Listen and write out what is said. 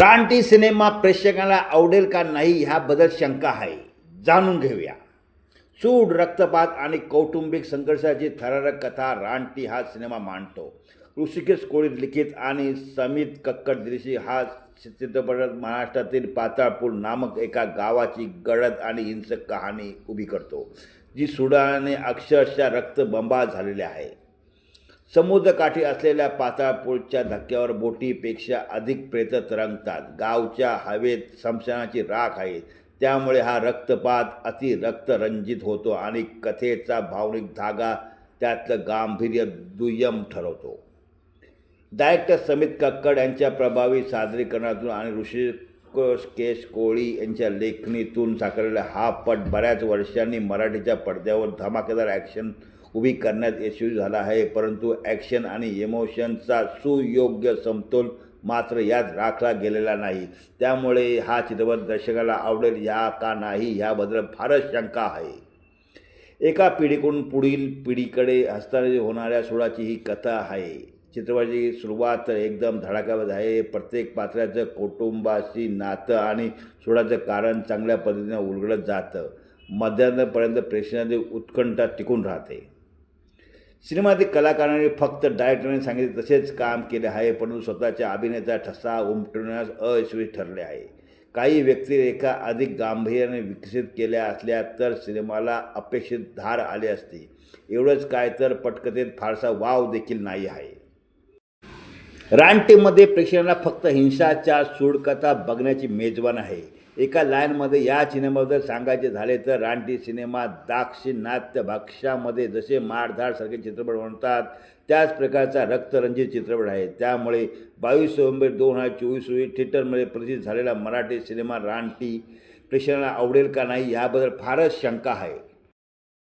रानटी सिनेमा प्रेक्षकांना आवडेल का नाही ह्याबद्दल शंका आहे. जाणून घेऊया. सूड रक्तपात आणि कौटुंबिक संघर्षाची थरारक कथा रानटी हा सिनेमा मांडतो. ऋषिकेश कोळी लिखित आणि समित कक्कड दिशी हा चित्रपट महाराष्ट्रातील पाताळपूर नामक एका गावाची गडद आणि हिंसक कहाणी उभी करतो जी सुडाने अक्षरशः रक्तबंबा झालेली आहे. समुद्रकाठी असलेल्या पाताळपूरच्या धक्क्यावर बोटीपेक्षा अधिक प्रेत तरंगतात गावच्या हवेत समशनाची राख आहे. त्यामुळे हा रक्तपात अति रक्तरंजित होतो आणि कथेचा भावनिक धागा त्यातलं गांभीर्य दुय्यम ठरवतो. डायरेक्टर समित कक्कड यांच्या प्रभावी सादरीकरणातून आणि ऋषिकेश केश कोळी यांच्या लेखणीतून साकारलेला हा पट बऱ्याच वर्षांनी मराठीच्या पडद्यावर धमाकेदार ॲक्शन उभी करण्यात यशस्वी झाला आहे परंतु ॲक्शन आणि इमोशनचा सुयोग्य समतोल मात्र यात राखला गेलेला नाही. त्यामुळे हा चित्रपट दर्शकाला आवडेल या का नाही ह्याबद्दल फारच शंका आहे. एका पिढीकडून पुढील पिढीकडे हस्तांतरित होणाऱ्या सुळाची ही कथा आहे. चित्रपटाची सुरुवात तर एकदम धडाक्यावर आहे. प्रत्येक पात्राचं कुटुंबाशी नातं आणि सुळाचं कारण चांगल्या पद्धतीनं उलगडत जातं. मध्यान्नपर्यंत प्रेक्षणाची उत्कंठा टिकून राहते. सिनेमातील कलाकारांनी फक्त डायरेक्टरने सांगितले तसेच काम केले आहे परंतु स्वतःच्या अभिनेता ठसा उमटवण्यास अयशस्वी ठरले आहे. काही व्यक्तिरेखा अधिक गांभीर्याने विकसित केल्या असल्या तर सिनेमाला अपेक्षित धार आली असते. एवढंच काय तर पटकथेत फारसा वाव देखील नाही आहे. रानटीमध्ये प्रेक्षकांना फक्त हिंसाचार सूडकथा बघण्याची मेजवान आहे. एका लाईनमध्ये या सिनेमाबद्दल सांगायचे झाले तर रानटी सिनेमा दाक्षिणात्य भाक्षामध्ये जसे मारधाडसारखे चित्रपट म्हणतात त्याच प्रकारचा रक्तरंजित चित्रपट आहे. त्यामुळे बावीस नोव्हेंबर दोन हजार चोवीस रोजी थिएटरमध्ये प्रसिद्ध झालेला मराठी सिनेमा रानटी प्रेक्षकांना आवडेल का नाही याबद्दल फारच शंका आहे.